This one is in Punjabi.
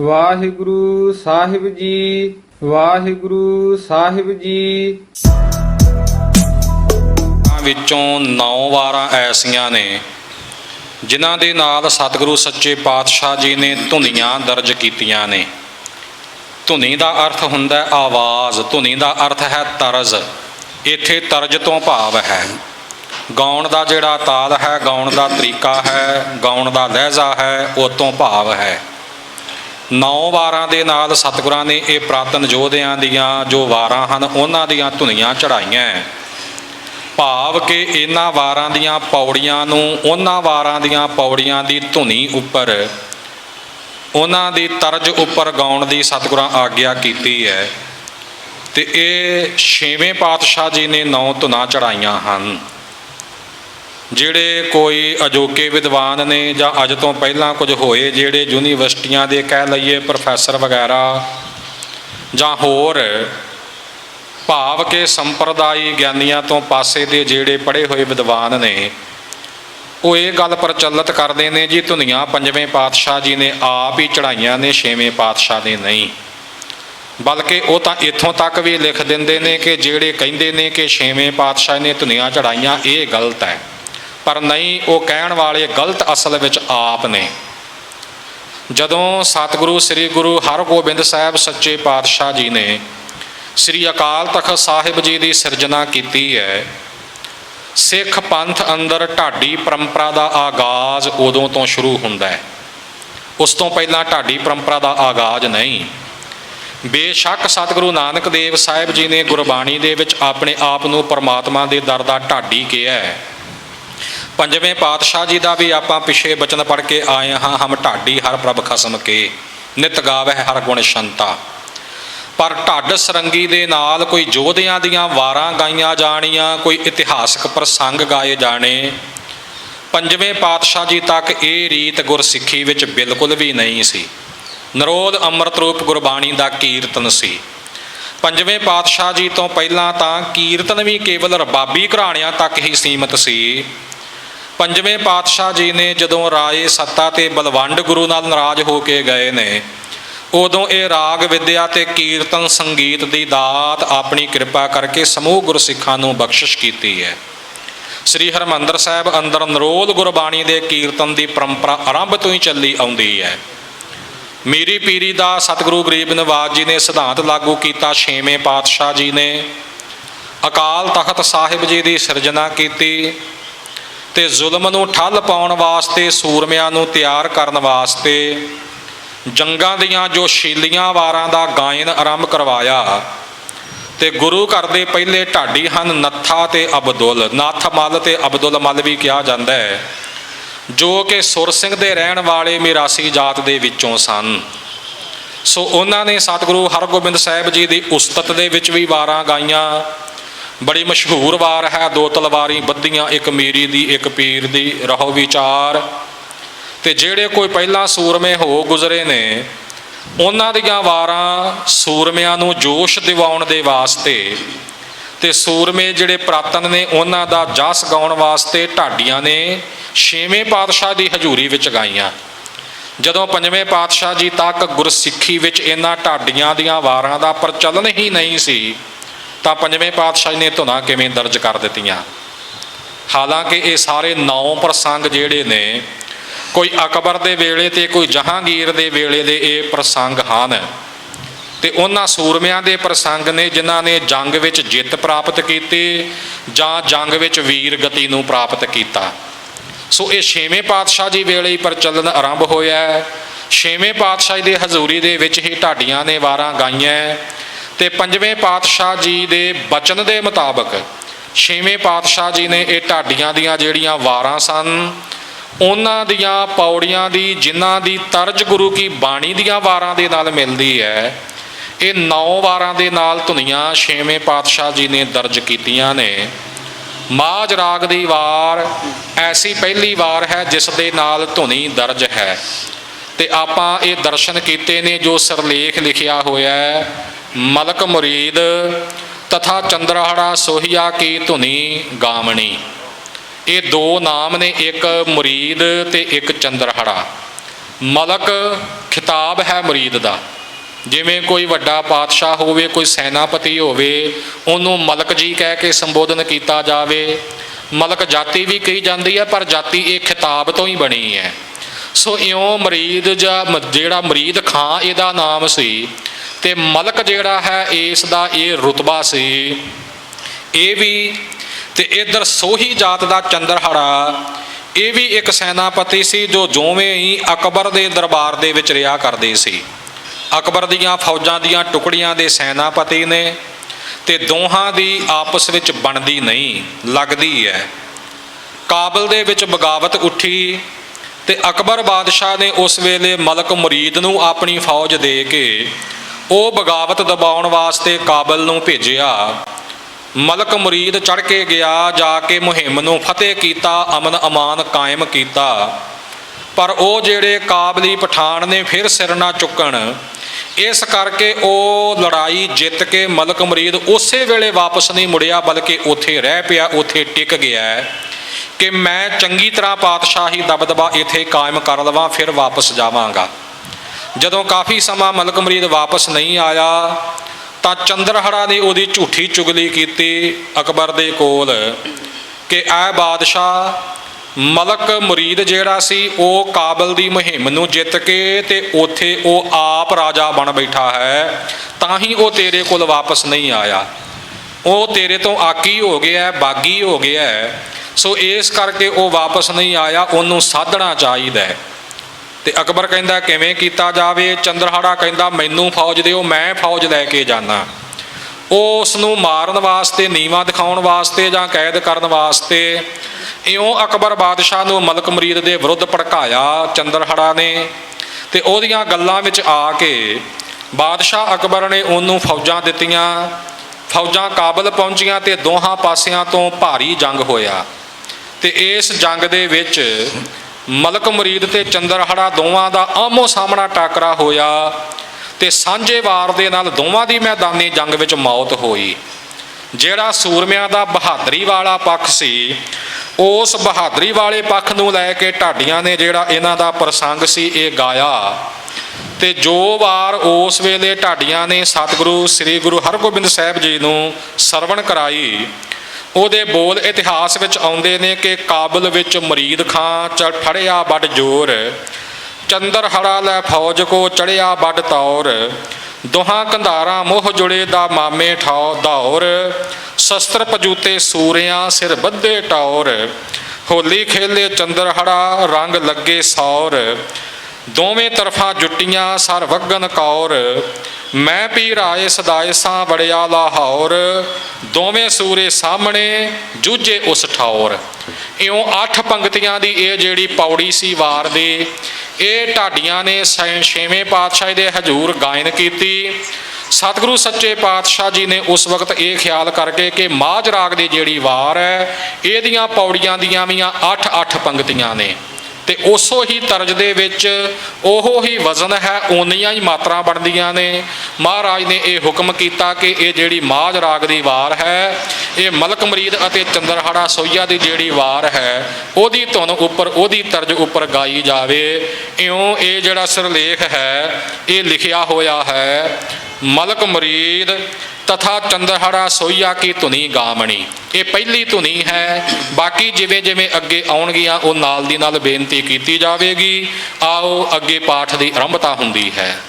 ਵਾਹਿਗੁਰੂ ਸਾਹਿਬ ਜੀ, ਵਾਹਿਗੁਰੂ ਸਾਹਿਬ ਜੀ। ਵਿੱਚੋਂ 9 ਵਾਰਾਂ ਐਸੀਆਂ ਨੇ, ਜਿਨ੍ਹਾਂ ਦੇ ਨਾਲ ਸਤਿਗੁਰੂ ਸੱਚੇ ਪਾਤਸ਼ਾਹ ਜੀ ਨੇ ਧੁਨੀਆਂ ਦਰਜ ਕੀਤੀਆਂ ਨੇ। ਧੁਨੀ ਦਾ ਅਰਥ ਹੁੰਦਾ ਹੈ ਆਵਾਜ਼, ਧੁਨੀ ਦਾ ਅਰਥ ਹੈ ਤਰਜ਼। ਇੱਥੇ ਤਰਜ਼ ਤੋਂ ਭਾਵ ਹੈ। ਗਾਉਣ ਦਾ ਜਿਹੜਾ ਤਾਲ ਹੈ, ਗਾਉਣ ਦਾ ਤਰੀਕਾ ਹੈ, ਗਾਉਣ ਦਾ ਲਹਿਜ਼ਾ ਹੈ, ਉਹ ਤੋਂ ਭਾਵ ਹੈ। ਨੌ ਵਾਰਾਂ ਦੇ ਨਾਲ ਸਤਿਗੁਰਾਂ ਨੇ ਇਹ ਪ੍ਰਾਤਨ ਯੋਧਿਆਂ ਦੀਆਂ ਜੋ ਵਾਰਾਂ ਹਨ, ਉਹਨਾਂ ਦੀਆਂ ਧੁਨੀਆਂ ਚੜਾਈਆਂ ਹੈ। ਭਾਵ ਕਿ ਇਹਨਾਂ ਵਾਰਾਂ ਦੀਆਂ ਪੌੜੀਆਂ ਨੂੰ, ਉਹਨਾਂ ਵਾਰਾਂ ਦੀਆਂ ਪੌੜੀਆਂ ਦੀ ਧੁਨੀ ਉੱਪਰ, ਉਹਨਾਂ ਦੀ ਤਰਜ ਉੱਪਰ ਗਾਉਣ ਦੀ ਸਤਿਗੁਰਾਂ ਆਗਿਆ ਕੀਤੀ ਹੈ ਤੇ ਇਹ ਛੇਵੇਂ ਪਾਤਸ਼ਾਹ ਜੀ ਨੇ ਨੌ ਧੁਨਾਂ ਚੜਾਈਆਂ ਹਨ ਜਿਹੜੇ ਕੋਈ ਅਜੋਕੇ ਵਿਦਵਾਨ ਨੇ ਜਾਂ ਅੱਜ ਤੋਂ ਪਹਿਲਾਂ ਕੁਝ ਹੋਏ, ਜਿਹੜੇ ਯੂਨੀਵਰਸਿਟੀਆਂ ਦੇ ਕਹਿ ਲਈਏ ਪ੍ਰੋਫੈਸਰ ਵਗੈਰਾ ਜਾਂ ਹੋਰ ਭਾਵ ਕੇ ਸੰਪਰਦਾਈ ਗਿਆਨੀਆਂ ਤੋਂ ਪਾਸੇ ਦੇ ਜਿਹੜੇ ਪੜ੍ਹੇ ਹੋਏ ਵਿਦਵਾਨ ਨੇ, ਉਹ ਇਹ ਗੱਲ ਪ੍ਰਚਲਿਤ ਕਰਦੇ ਨੇ ਜੀ, ਧੁਨੀਆਂ ਪੰਜਵੇਂ ਪਾਤਸ਼ਾਹ ਜੀ ਨੇ ਆਪ ਹੀ ਚੜਾਈਆਂ ਨੇ, ਛੇਵੇਂ ਪਾਤਸ਼ਾਹ ਨੇ ਨਹੀਂ। ਬਲਕਿ ਉਹ ਤਾਂ ਇੱਥੋਂ ਤੱਕ ਵੀ ਲਿਖ ਦਿੰਦੇ ਨੇ ਕਿ ਜਿਹੜੇ ਕਹਿੰਦੇ ਨੇ ਕਿ ਛੇਵੇਂ ਪਾਤਸ਼ਾਹ ਨੇ ਧੁਨੀਆਂ ਚੜਾਈਆਂ ਇਹ ਗਲਤ ਹੈ। ਪਰ ਨਹੀਂ, ਉਹ ਕਹਿਣ ਵਾਲੇ ਗਲਤ ਅਸਲ ਵਿੱਚ ਆਪ ਨੇ। ਜਦੋਂ ਸਤਿਗੁਰੂ, ਸ੍ਰੀ ਗੁਰੂ ਹਰਗੋਬਿੰਦ ਸਾਹਿਬ ਸੱਚੇ ਪਾਤਸ਼ਾਹ ਜੀ ਨੇ ਸ੍ਰੀ ਅਕਾਲ ਤਖਤ ਸਾਹਿਬ ਜੀ ਦੀ ਸਿਰਜਣਾ ਕੀਤੀ ਹੈ, ਸਿੱਖ ਪੰਥ ਅੰਦਰ ਢਾਡੀ ਪਰੰਪਰਾ ਦਾ ਆਗਾਜ਼ ਉਦੋਂ ਤੋਂ ਸ਼ੁਰੂ ਹੁੰਦਾ ਹੈ। ਉਸ ਤੋਂ ਪਹਿਲਾਂ ਢਾਡੀ ਪਰੰਪਰਾ ਦਾ ਆਗਾਜ਼ ਨਹੀਂ। ਬੇਸ਼ੱਕ ਸਤਿਗੁਰੂ ਨਾਨਕ ਦੇਵ ਸਾਹਿਬ ਜੀ ਨੇ ਗੁਰਬਾਣੀ ਦੇ ਵਿੱਚ ਆਪਣੇ ਆਪ ਨੂੰ ਪਰਮਾਤਮਾ ਦੇ ਦਰ ਦਾ ਢਾਡੀ ਕਿਹਾ ਹੈ। ਪੰਜਵੇਂ ਪਾਤਸ਼ਾਹ ਜੀ ਦਾ ਵੀ ਆਪਾਂ ਪਿਛੇ ਬਚਨ ਪੜ੍ਹ ਕੇ ਆਏ ਹਾਂ, ਹਮ ਢਾਡੀ ਹਰ ਪ੍ਰਭ ਖਸਮ ਕੇ, ਨਿਤ ਗਾਵੇ ਹਰ ਗੁਣ ਸ਼ੰਤਾ। ਪਰ ਢੱਡ ਸਰੰਗੀ ਦੇ ਨਾਲ ਕੋਈ ਯੋਧਿਆਂ ਦੀਆਂ ਵਾਰਾਂ ਗਾਈਆਂ ਜਾਣੀਆਂ, ਕੋਈ ਇਤਿਹਾਸਕ ਪ੍ਰਸੰਗ ਗਾਏ ਜਾਣੇ। ਪੰਜਵੇਂ ਪਾਤਸ਼ਾਹ ਜੀ ਤੱਕ ਇਹ ਰੀਤ ਗੁਰਸਿੱਖੀ ਵਿੱਚ ਬਿਲਕੁਲ ਵੀ ਨਹੀਂ ਸੀ। ਨਰੋਦ ਅੰਮ੍ਰਿਤ ਰੂਪ ਗੁਰਬਾਣੀ ਦਾ ਕੀਰਤਨ ਸੀ। ਪੰਜਵੇਂ ਪਾਤਸ਼ਾਹ ਜੀ ਤੋਂ ਪਹਿਲਾਂ ਤਾਂ ਕੀਰਤਨ ਵੀ ਕੇਵਲ ਰਬਾਬੀ ਘਰਾਣਿਆਂ ਤੱਕ ਹੀ ਸੀਮਤ ਸੀ। ਪੰਜਵੇਂ ਪਾਤਸ਼ਾਹ ਜੀ ਨੇ ਜਦੋਂ ਰਾਏ ਸੱਤਾ ਤੇ ਬਲਵੰਡ ਗੁਰੂ ਨਾਲ ਨਾਰਾਜ਼ ਹੋ ਕੇ ਗਏ ਨੇ, ਉਦੋਂ ਇਹ ਰਾਗ ਵਿਦਿਆ ਤੇ ਕੀਰਤਨ ਸੰਗੀਤ ਦੀ ਦਾਤ ਆਪਣੀ ਕਿਰਪਾ ਕਰਕੇ ਸਮੂਹ ਗੁਰਸਿੱਖਾਂ ਨੂੰ ਬਖਸ਼ਿਸ਼ ਕੀਤੀ ਹੈ। ਸ੍ਰੀ ਹਰਮੰਦਰ ਸਾਹਿਬ ਅੰਦਰ ਨਰੋਲ ਗੁਰਬਾਣੀ ਦੇ ਕੀਰਤਨ ਦੀ ਪਰੰਪਰਾ ਆਰੰਭ ਤੋਂ ਹੀ ਚੱਲੀ ਆਉਂਦੀ ਹੈ। ਮੀਰੀ ਪੀਰੀ ਦਾ ਸਤਿਗੁਰੂ ਗਰੀਬ ਨਵਾਜ ਜੀ ਨੇ ਸਿਧਾਂਤ ਲਾਗੂ ਕੀਤਾ, ਛੇਵੇਂ ਪਾਤਸ਼ਾਹ ਜੀ ਨੇ ਅਕਾਲ ਤਖਤ ਸਾਹਿਬ ਜੀ ਦੀ ਸਿਰਜਣਾ ਕੀਤੀ ਤੇ ਜ਼ੁਲਮ ਨੂੰ ਠੱਲ ਪਾਉਣ ਵਾਸਤੇ, ਸੂਰਮਿਆਂ ਨੂੰ ਤਿਆਰ ਕਰਨ ਵਾਸਤੇ ਜੰਗਾਂ ਦੀਆਂ ਜੋ ਸ਼ੀਲੀਆਂ ਵਾਰਾਂ ਦਾ ਗਾਇਨ ਆਰੰਭ ਕਰਵਾਇਆ। ਤੇ ਗੁਰੂ ਘਰ ਦੇ ਪਹਿਲੇ ਢਾਡੀ ਹਨ ਨੱਥਾ ਤੇ ਅਬਦੁੱਲ। ਨੱਥ ਮੱਲ ਤੇ ਅਬਦੁੱਲ ਮੱਲ ਵੀ ਕਿਹਾ ਜਾਂਦਾ ਹੈ, ਜੋ ਕਿ ਸੁਰ ਸਿੰਘ ਦੇ ਰਹਿਣ ਵਾਲੇ ਮਿਰਾਸੀ ਜਾਤ ਦੇ ਵਿੱਚੋਂ ਸਨ। ਸੋ ਉਹਨਾਂ ਨੇ ਸਤਿਗੁਰੂ ਹਰਗੋਬਿੰਦ ਸਾਹਿਬ ਜੀ ਦੀ ਉਸਤਤ ਦੇ ਵਿੱਚ ਵੀ ਵਾਰਾਂ ਗਾਈਆਂ। ਬੜੀ ਮਸ਼ਹੂਰ ਵਾਰ ਹੈ, ਦੋ ਤਲਵਾਰੀ ਬੱਧੀਆਂ, ਇੱਕ ਮੀਰੀ ਦੀ, ਇੱਕ ਪੀਰ ਦੀ, ਰਹੋ ਵਿਚਾਰ। ਤੇ ਜਿਹੜੇ ਕੋਈ ਪਹਿਲਾਂ ਸੂਰਮੇ ਹੋ ਗੁਜ਼ਰੇ ਨੇ, ਉਹਨਾਂ ਦੀਆਂ ਵਾਰਾਂ ਸੂਰਮਿਆਂ ਨੂੰ ਜੋਸ਼ ਦਿਵਾਉਣ ਦੇ ਵਾਸਤੇ ਤੇ ਸੂਰਮੇ ਜਿਹੜੇ ਪ੍ਰਾਤਨ ਨੇ, ਉਹਨਾਂ ਦਾ ਜਸ ਗਾਉਣ ਵਾਸਤੇ ਢਾਡੀਆਂ ਨੇ ਛੇਵੇਂ ਪਾਤਸ਼ਾਹ ਦੀ ਹਜ਼ੂਰੀ ਵਿੱਚ ਗਾਈਆਂ। ਜਦੋਂ ਪੰਜਵੇਂ ਪਾਤਸ਼ਾਹ ਜੀ ਤੱਕ ਗੁਰਸਿੱਖੀ ਵਿੱਚ ਇਹਨਾਂ ਢਾਡੀਆਂ ਦੀਆਂ ਵਾਰਾਂ ਦਾ ਪ੍ਰਚਲਨ ਹੀ ਨਹੀਂ ਸੀ ਤਾਂ ਪੰਜਵੇਂ ਪਾਤਸ਼ਾਹ ਜੀ ਨੇ ਧੁਨਾਂ ਕਿਵੇਂ ਦਰਜ ਕਰ ਦਿੱਤੀਆਂ? ਹਾਲਾਂਕਿ ਇਹ ਸਾਰੇ ਨੌ ਪ੍ਰਸੰਗ ਜਿਹੜੇ ਨੇ, ਕੋਈ ਅਕਬਰ ਦੇ ਵੇਲੇ ਤੇ ਕੋਈ ਜਹਾਂਗੀਰ ਦੇ ਵੇਲੇ ਦੇ ਇਹ ਪ੍ਰਸੰਗ ਹਨ। ਤੇ ਉਹਨਾਂ ਸੂਰਮਿਆਂ ਦੇ ਪ੍ਰਸੰਗ ਨੇ ਜਿਨ੍ਹਾਂ ਨੇ ਜੰਗ ਵਿੱਚ ਜਿੱਤ ਪ੍ਰਾਪਤ ਕੀਤੀ ਜਾਂ ਜੰਗ ਵਿੱਚ ਵੀਰ ਗਤੀ ਨੂੰ ਪ੍ਰਾਪਤ ਕੀਤਾ। ਸੋ ਇਹ ਛੇਵੇਂ ਪਾਤਸ਼ਾਹ ਜੀ ਵੇਲੇ ਹੀ ਪ੍ਰਚਲਨ ਆਰੰਭ ਹੋਇਆ ਹੈ। ਛੇਵੇਂ ਪਾਤਸ਼ਾਹ ਜੀ ਦੇ ਹਜ਼ੂਰੀ ਦੇ ਵਿੱਚ ਹੀ ਢਾਡੀਆਂ ਨੇ ਵਾਰਾਂ ਗਾਈਆਂ ਤੇ ਪੰਜਵੇਂ ਪਾਤਸ਼ਾਹ ਜੀ ਦੇ ਬਚਨ ਦੇ ਮੁਤਾਬਕ ਛੇਵੇਂ ਪਾਤਸ਼ਾਹ ਜੀ ਨੇ ਇਹ ਢਾਡੀਆਂ ਦੀਆਂ ਜਿਹੜੀਆਂ ਵਾਰਾਂ ਸਨ, ਉਹਨਾਂ ਦੀਆਂ ਪੌੜੀਆਂ ਦੀ, ਜਿਨ੍ਹਾਂ ਦੀ ਤਰਜ ਗੁਰੂ ਕੀ ਬਾਣੀ ਦੀਆਂ ਵਾਰਾਂ ਦੇ ਨਾਲ ਮਿਲਦੀ ਹੈ, ਇਹ ਨੌ ਵਾਰਾਂ ਦੇ ਨਾਲ ਧੁਨੀਆਂ ਛੇਵੇਂ ਪਾਤਸ਼ਾਹ ਜੀ ਨੇ ਦਰਜ ਕੀਤੀਆਂ ਨੇ। ਮਾਝ ਰਾਗ ਦੀ ਵਾਰ ਐਸੀ ਪਹਿਲੀ ਵਾਰ ਹੈ ਜਿਸ ਦੇ ਨਾਲ ਧੁਨੀ ਦਰਜ ਹੈ। ਤੇ ਆਪਾਂ ਇਹ ਦਰਸ਼ਨ ਕੀਤੇ ਨੇ ਜੋ ਸਰਲੇਖ ਲਿਖਿਆ ਹੋਇਆ ਹੈ। ਮਲਕ ਮੁਰੀਦ ਤਥਾ ਚੰਦਰਹਾੜਾ ਸੋਹੀਆ ਕੀ ਧੁਨੀ ਗਾਵਣੀ। ਇਹ ਦੋ ਨਾਮ ਨੇ, ਇੱਕ ਮੁਰੀਦ ਤੇ ਇੱਕ ਚੰਦਰਹਾੜਾ ਮਲਕ ਖਿਤਾਬ ਹੈ ਮੁਰੀਦ ਦਾ। ਜਿਵੇਂ ਕੋਈ ਵੱਡਾ ਪਾਤਸ਼ਾਹ ਹੋਵੇ, ਕੋਈ ਸੈਨਾਪਤੀ ਹੋਵੇ, ਉਹਨੂੰ ਮਲਕ ਜੀ ਕਹਿ ਕੇ ਸੰਬੋਧਨ ਕੀਤਾ ਜਾਵੇ। ਮਲਕ ਜਾਤੀ ਵੀ ਕਹੀ ਜਾਂਦੀ ਹੈ, ਪਰ ਜਾਤੀ ਇਹ ਖਿਤਾਬ ਤੋਂ ਹੀ ਬਣੀ ਹੈ। ਸੋ ਇਉਂ ਮਰੀਦ ਜਾਂ ਜਿਹੜਾ ਮਰੀਦ ਖਾਂ, ਇਹਦਾ ਨਾਮ ਸੀ ਤੇ ਮਲਕ ਜਿਹੜਾ ਹੈ, ਇਸ ਦਾ ਇਹ ਰੁਤਬਾ ਸੀ। ਇਹ ਵੀ ਤੇ ਇਧਰ ਸੋਹੀ ਜਾਤ ਦਾ ਚੰਦਰਹੜਾ, ਇਹ ਵੀ ਇੱਕ ਸੈਨਾਪਤੀ ਸੀ ਜੋ ਜੋਵੇਂ ਹੀ ਅਕਬਰ ਦੇ ਦਰਬਾਰ ਦੇ ਵਿੱਚ ਰਿਹਾ ਕਰਦੇ ਸੀ। ਅਕਬਰ ਦੀਆਂ ਫੌਜਾਂ ਦੀਆਂ ਟੁਕੜੀਆਂ ਦੇ ਸੈਨਾਪਤੀ ਨੇ ਤੇ ਦੋਹਾਂ ਦੀ ਆਪਸ ਵਿੱਚ ਬਣਦੀ ਨਹੀਂ, ਲੱਗਦੀ ਹੈ। ਕਾਬਲ ਦੇ ਵਿੱਚ ਬਗਾਵਤ ਉੱਠੀ ਤੇ ਅਕਬਰ ਬਾਦਸ਼ਾਹ ਨੇ ਉਸ ਵੇਲੇ ਮਲਕ ਮੁਰੀਦ ਨੂੰ ਆਪਣੀ ਫੌਜ ਦੇ ਕੇ ਉਹ ਬਗਾਵਤ ਦਬਾਉਣ ਵਾਸਤੇ ਕਾਬਲ ਨੂੰ ਭੇਜਿਆ। ਮਲਕ ਮੁਰੀਦ ਚੜ ਕੇ ਗਿਆ, ਜਾ ਕੇ ਮੁਹਿੰਮ ਨੂੰ ਫਤਿਹ ਕੀਤਾ, ਅਮਨ ਅਮਾਨ ਕਾਇਮ ਕੀਤਾ। ਪਰ ਉਹ ਜਿਹੜੇ ਕਾਬਲੀ ਪਠਾਨ ਨੇ ਫਿਰ ਸਿਰ ਨਾ ਚੁੱਕਣ, ਇਸ ਕਰਕੇ ਉਹ ਲੜਾਈ ਜਿੱਤ ਕੇ ਮਲਕ ਮੁਰੀਦ ਉਸੇ ਵੇਲੇ ਵਾਪਸ ਨਹੀਂ ਮੁੜਿਆ, ਬਲਕਿ ਉੱਥੇ ਰਹਿ ਪਿਆ, ਉੱਥੇ ਟਿਕ ਗਿਆ ਕਿ ਮੈਂ ਚੰਗੀ ਤਰ੍ਹਾਂ ਪਾਤਸ਼ਾਹੀ ਦਬਦਬਾ ਇੱਥੇ ਕਾਇਮ ਕਰ ਲਵਾਂ, ਫਿਰ ਵਾਪਸ ਜਾਵਾਂਗਾ। ਜਦੋਂ ਕਾਫੀ ਸਮਾਂ ਮਲਕ ਮੁਰੀਦ ਵਾਪਸ ਨਹੀਂ ਆਇਆ, ਤਾਂ ਚੰਦਰਹੜਾ ਨੇ ਉਹਦੀ ਝੂਠੀ ਚੁਗਲੀ ਕੀਤੀ ਅਕਬਰ ਦੇ ਕੋਲ ਕਿ ਐ ਬਾਦਸ਼ਾਹ, ਮਲਕ ਮੁਰੀਦ ਜਿਹੜਾ ਸੀ, ਉਹ ਕਾਬਲ ਦੀ ਮੁਹਿੰਮ ਨੂੰ ਜਿੱਤ ਕੇ ਤੇ ਉੱਥੇ ਉਹ ਆਪ ਰਾਜਾ ਬਣ ਬੈਠਾ ਹੈ, ਤਾਂ ਹੀ ਉਹ ਤੇਰੇ ਕੋਲ ਵਾਪਸ ਨਹੀਂ ਆਇਆ ਉਹ ਤੇਰੇ ਤੋਂ ਆਕੀ ਹੋ ਗਿਆ, ਬਾਗੀ ਹੋ ਗਿਆ ਹੈ। ਸੋ ਇਸ ਕਰਕੇ ਉਹ ਵਾਪਸ ਨਹੀਂ ਆਇਆ, ਉਹਨੂੰ ਸਾਧਣਾ ਚਾਹੀਦਾ ਹੈ ਤੇ ਅਕਬਰ ਕਹਿੰਦਾ, ਕਿਵੇਂ ਕੀਤਾ ਜਾਵੇ? ਚੰਦਰਹਾੜਾ ਕਹਿੰਦਾ, ਮੈਨੂੰ ਫੌਜ ਦਿਓ, ਮੈਂ ਫੌਜ ਲੈ ਕੇ ਜਾਣਾ ਉਹ ਉਸ ਨੂੰ ਮਾਰਨ ਵਾਸਤੇ, ਨੀਵਾ ਦਿਖਾਉਣ ਵਾਸਤੇ ਜਾਂ ਕੈਦ ਕਰਨ ਵਾਸਤੇ ਇਉਂ ਅਕਬਰ ਬਾਦਸ਼ਾਹ ਨੂੰ ਮਲਕ ਮੁਰੀਦ ਦੇ ਵਿਰੁੱਧ ਭੜਕਾਇਆ ਚੰਦਰਹੜਾ ਨੇ ਤੇ ਉਹਦੀਆਂ ਗੱਲਾਂ ਵਿੱਚ ਆ ਕੇ ਬਾਦਸ਼ਾਹ ਅਕਬਰ ਨੇ ਉਹਨੂੰ ਫੌਜਾਂ ਦਿੱਤੀਆਂ। ਫੌਜਾਂ ਕਾਬਲ ਪਹੁੰਚੀਆਂ ਤੇ ਦੋਹਾਂ ਪਾਸਿਆਂ ਤੋਂ ਭਾਰੀ ਜੰਗ ਹੋਇਆ ਤੇ ਇਸ ਜੰਗ ਦੇ ਵਿੱਚ ਮਲਕ ਮੁਰੀਦ ਤੇ ਚੰਦਰਹੜਾ ਦੋਵਾਂ ਦਾ ਆਮੋ ਸਾਹਮਣਾ ਟਾਕਰਾ ਹੋਇਆ ਤੇ ਸਾਂਝੇ ਵਾਰ ਦੇ ਨਾਲ ਦੋਵਾਂ ਦੀ ਮੈਦਾਨੀ ਜੰਗ ਵਿੱਚ ਮੌਤ ਹੋਈ। ਜਿਹੜਾ ਸੂਰਮਿਆਂ ਦਾ ਬਹਾਦਰੀ ਵਾਲਾ ਪੱਖ ਸੀ, ਉਸ ਬਹਾਦਰੀ ਵਾਲੇ ਪੱਖ ਨੂੰ ਲੈ ਕੇ ਢਾਡੀਆਂ ਨੇ ਜਿਹੜਾ ਇਹਨਾਂ ਦਾ ਪ੍ਰਸੰਗ ਸੀ ਇਹ ਗਾਇਆ। ਤੇ ਜੋ ਵਾਰ ਉਸ ਵੇਲੇ ਢਾਡੀਆਂ ਨੇ ਸਤਿਗੁਰੂ, ਸ੍ਰੀ ਗੁਰੂ ਹਰਗੋਬਿੰਦ ਸਾਹਿਬ ਜੀ ਨੂੰ ਸਰਵਣ ਕਰਾਈ ਉਹਦੇ ਬੋਲ ਇਤਿਹਾਸ ਵਿੱਚ ਆਉਂਦੇ ਨੇ ਕਿ ਕਾਬਲ ਵਿੱਚ ਮਰੀਦ ਖਾਂ ਚ ਫੜਿਆ ਵੱਡ ਜੋਰ। ਚੰਦਰ ਹੜਾ ਲੈ ਫੌਜ ਕੋ ਚੜਿਆ ਵੱਡ ਤੌਰ। ਦੋਹਾਂ ਕੰਧਾਰਾਂ ਮੋਹ ਜੁੜੇ ਦਾ ਮਾਮੇ ਠਾਉ ਦੌਰ। ਸ਼ਸਤਰ ਪਜੂਤੇ ਸੂਰਿਆਂ ਸਿਰ ਬੱਧੇ ਟੌਰ। ਹੋਲੀ ਖੇਲੇ ਚੰਦਰ ਹੜਾ ਰੰਗ ਲੱਗੇ ਸੌਰ। ਦੋਵੇਂ ਤਰਫਾਂ ਜੁੱਟੀਆਂ, ਸਰ ਵਗਨ ਕੌਰ। ਮੈਂ ਪੀ ਰਾਏ ਸਦਾਏ ਸਾਂ ਵੜਿਆ ਲਾਹੌਰ। ਦੋਵੇਂ ਸੂਰੇ ਸਾਹਮਣੇ, ਜੂਝੇ ਉਸ ਠੌਰ। ਇਉਂ ਅੱਠ ਪੰਕਤੀਆਂ ਦੀ ਇਹ ਜਿਹੜੀ ਪੌੜੀ ਸੀ ਵਾਰ ਦੀ, ਇਹ ਢਾਡੀਆਂ ਨੇ ਸੈ- ਛੇਵੇਂ ਪਾਤਸ਼ਾਹ ਦੇ ਹਜੂਰ ਗਾਇਨ ਕੀਤੀ। ਸਤਿਗੁਰੂ ਸੱਚੇ ਪਾਤਸ਼ਾਹ ਜੀ ਨੇ ਉਸ ਵਕਤ ਇਹ ਖਿਆਲ ਕਰਕੇ ਕਿ ਮਾਝ ਰਾਗ ਦੀ ਜਿਹੜੀ ਵਾਰ ਹੈ, ਇਹਦੀਆਂ ਪੌੜੀਆਂ ਦੀਆਂ ਵੀ 8-8 ਪੰਕਤੀਆਂ ਨੇ। ਤੇ ਉਸੋ ਹੀ ਤਰਜ ਦੇ ਵਿੱਚ ਉਹੋ ਹੀ ਵਜ਼ਨ ਹੈ ਓਨੀਆਂ ਹੀ ਮਾਤਰਾ ਬਣਦੀਆਂ ਨੇ। ਮਹਾਰਾਜ ਨੇ ਇਹ ਹੁਕਮ ਕੀਤਾ ਕਿ ਇਹ ਜਿਹੜੀ ਮਾਝ ਰਾਗ ਦੀ ਵਾਰ ਹੈ, ਇਹ ਮਲਕ ਮਰੀਦ ਅਤੇ ਚੰਦਰਹਾੜਾ ਸੋਈਆ ਦੀ ਜਿਹੜੀ ਵਾਰ ਹੈ, ਉਹਦੀ ਧੁਨ ਉੱਪਰ, ਉਹਦੀ ਤਰਜ ਉੱਪਰ ਗਾਈ ਜਾਵੇ। ਇਉਂ ਇਹ ਜਿਹੜਾ ਸਿਰਲੇਖ ਹੈ, ਇਹ ਲਿਖਿਆ ਹੋਇਆ ਹੈ, ਮਲਕ ਮੁਰੀਦ ਤਥਾ ਚੰਦਰਹੜਾ ਸੋਈਆ ਕੀ ਧੁਨੀ ਗਾਮਣੀ। ਇਹ ਪਹਿਲੀ ਧੁਨੀ ਹੈ। ਬਾਕੀ ਜਿਵੇਂ ਜਿਵੇਂ ਅੱਗੇ ਆਉਣਗੀਆਂ, ਉਹ ਨਾਲ ਦੀ ਨਾਲ ਬੇਨਤੀ ਕੀਤੀ ਜਾਵੇਗੀ। ਆਓ ਅੱਗੇ ਪਾਠ ਦੀ ਆਰੰਭਤਾ ਹੁੰਦੀ ਹੈ।